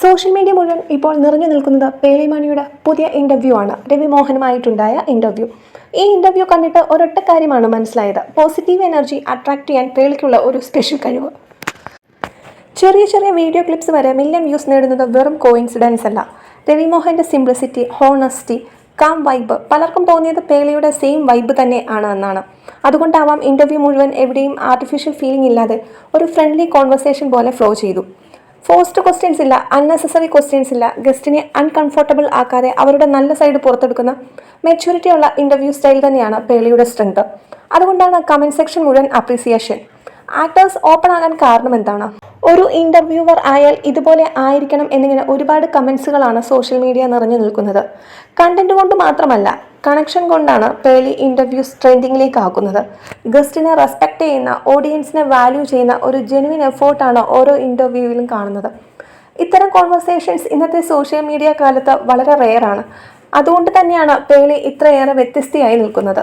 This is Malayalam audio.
സോഷ്യൽ മീഡിയ മുഴുവൻ ഇപ്പോൾ നിറഞ്ഞു നിൽക്കുന്നത് പേളിമണിയുടെ പുതിയ ഇന്റർവ്യൂ ആണ്. രവി മോഹനുമായിട്ടുണ്ടായ ഇന്റർവ്യൂ ഈ ഇന്റർവ്യൂ കണ്ടിട്ട് ഒരൊറ്റ കാര്യമാണ് മനസ്സിലായത്. പോസിറ്റീവ് എനർജി അട്രാക്ട് ചെയ്യാൻ പേളിക്കുള്ള ഒരു സ്പെഷ്യൽ കഴിവ്. ചെറിയ ചെറിയ വീഡിയോ ക്ലിപ്സ് വരെ മില്യൺ വ്യൂസ് നേടുന്നത് വെറും കോയിൻസിഡൻസ് അല്ല. രവിമോഹന്റെ സിംപ്ലിസിറ്റി ഹോണസ്റ്റി കാം വൈബ് പലർക്കും തോന്നിയത് പേളിയുടെ സെയിം വൈബ് തന്നെ ആണ് എന്നാണ്. അതുകൊണ്ടാവാം ഇന്റർവ്യൂ മുഴുവൻ എവിടെയും ആർട്ടിഫിഷ്യൽ ഫീലിംഗ് ഇല്ലാതെ ഒരു ഫ്രണ്ട്ലി കോൺവെർസേഷൻ പോലെ ഫ്ലോ ചെയ്തു. ഫോഴ്സ്ഡ് ക്വസ്റ്റ്യൻസ് ഇല്ല അൺനെസസറി ക്വസ്റ്റ്യൻസ് ഇല്ല ഗസ്റ്റിനെ അൺകംഫർട്ടബിൾ ആക്കാതെ അവരുടെ നല്ല സൈഡ് പുറത്തെടുക്കുന്ന മെച്യൂരിറ്റി ഉള്ള ഇന്റർവ്യൂ സ്റ്റൈൽ തന്നെയാണ് പേളിയുടെ സ്ട്രെങ്ത് അതുകൊണ്ടാണ് കമന്റ് സെക്ഷൻ മുഴുവൻ അപ്രീസിയേഷൻ ആക്ടേഴ്സ് ഓപ്പൺ ആകാൻ കാരണം എന്താണ്? ഒരു ഇന്റർവ്യൂവർ ആയാൽ ഇതുപോലെ ആയിരിക്കണം എന്നിങ്ങനെ ഒരുപാട് കമൻസുകളാണ് സോഷ്യൽ മീഡിയ നിറഞ്ഞു നിൽക്കുന്നത്. കണ്ടന്റ് കൊണ്ട് മാത്രമല്ല കണക്ഷൻ കൊണ്ടാണ് പേളി ഇന്റർവ്യൂസ് ട്രെൻഡിങ്ങിലേക്ക് ആക്കുന്നത് ഗസ്റ്റിനെ റെസ്പെക്ട് ചെയ്യുന്ന ഓഡിയൻസിനെ വാല്യൂ ചെയ്യുന്ന ഒരു ജെനുവിൻ എഫേർട്ടാണ് ഓരോ ഇന്റർവ്യൂവിലും കാണുന്നത്. ഇത്തരം കോൺവെർസേഷൻസ് ഇന്നത്തെ സോഷ്യൽ മീഡിയ കാലത്ത് വളരെ റെയറാണ് അതുകൊണ്ട് തന്നെയാണ് പേളി ഇത്രയേറെ വ്യത്യസ്തയായി നിൽക്കുന്നത്.